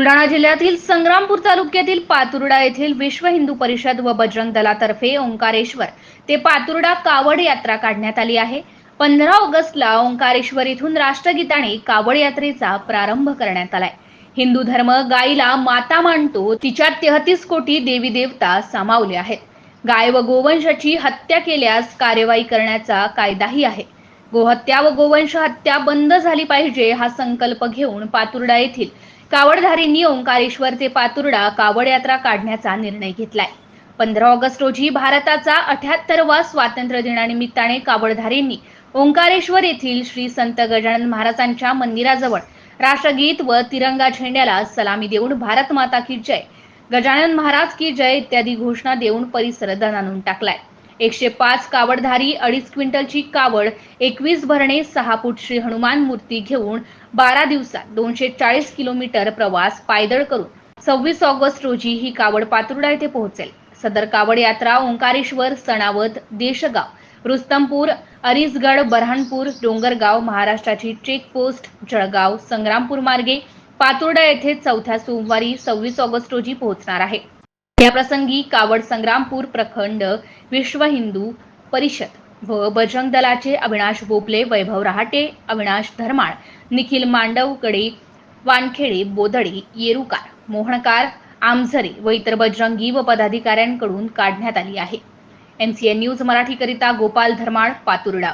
बुलढाणा जिल्ह्यातील संग्रामपूर तालुक्यातील पातुर्डा येथील विश्व हिंदू परिषद व बजरंग दलातर्फे ओंकारेश्वर ते पातुर्डा कावड यात्रा काढण्यात आली आहे. पंधरा ऑगस्टला ओंकारेश्वर इथून राष्ट्रगीताने कावड यात्रेचा प्रारंभ करण्यात आलाय. हिंदू धर्म गायीला माता मानतो तिच्यात तेहतीस कोटी देवी देवता सामावले आहेत. गाय व गोवंशाची हत्या केल्यास कार्यवाही करण्याचा कायदाही आहे. गोहत्या व गोवंश हत्या बंद झाली पाहिजे हा संकल्प घेऊन पातुर्डा येथील कावडधारींनी ओंकारेश्वर ते पातुर्डा कावड यात्रा काढण्याचा निर्णय घेतलाय. पंधरा ऑगस्ट रोजी भारताचा अठ्याहत्तरवा स्वातंत्र्य दिनानिमित्ताने कावडधारींनी ओंकारेश्वर येथील श्री संत गजानन महाराजांच्या मंदिराजवळ राष्ट्रगीत व तिरंगा झेंड्याला सलामी देऊन भारत माता की जय गजानन महाराज की जय इत्यादी घोषणा देऊन परिसर दणानून टाकलाय. एकशे पाच कावडधारी अडीच क्विंटलची कावड एकवीस भरणे सहा फूट श्री हनुमान मूर्ती घेऊन बारा दिवसात दोनशे चाळीस किलोमीटर प्रवास पायदळ करून सव्वीस ऑगस्ट रोजी ही कावड पातुर्डा येथे पोहोचेल. सदर कावड यात्रा ओंकारेश्वर सणावत देशगाव रुस्तमपूर अरिसगड बऱ्हाणपूर डोंगरगाव महाराष्ट्राची चेकपोस्ट जळगाव संग्रामपूर मार्गे पातुर्डा येथे चौथ्या सोमवारी सव्वीस ऑगस्ट रोजी पोहोचणार आहे. या प्रसंगी कावड संग्रामपूर प्रखंड विश्व हिंदू परिषद व बजरंग दलाचे अविनाश बोपले वैभव रहाटे अविनाश धर्माळ निखिल मांडवकडे वानखेडे बोदडे येरुकार मोहणकार आमझरे व इतर बजरंगी व पदाधिकाऱ्यांकडून काढण्यात आली आहे. एमसीएन न्यूज मराठीकरिता गोपाल धर्माळ पातुर्डा.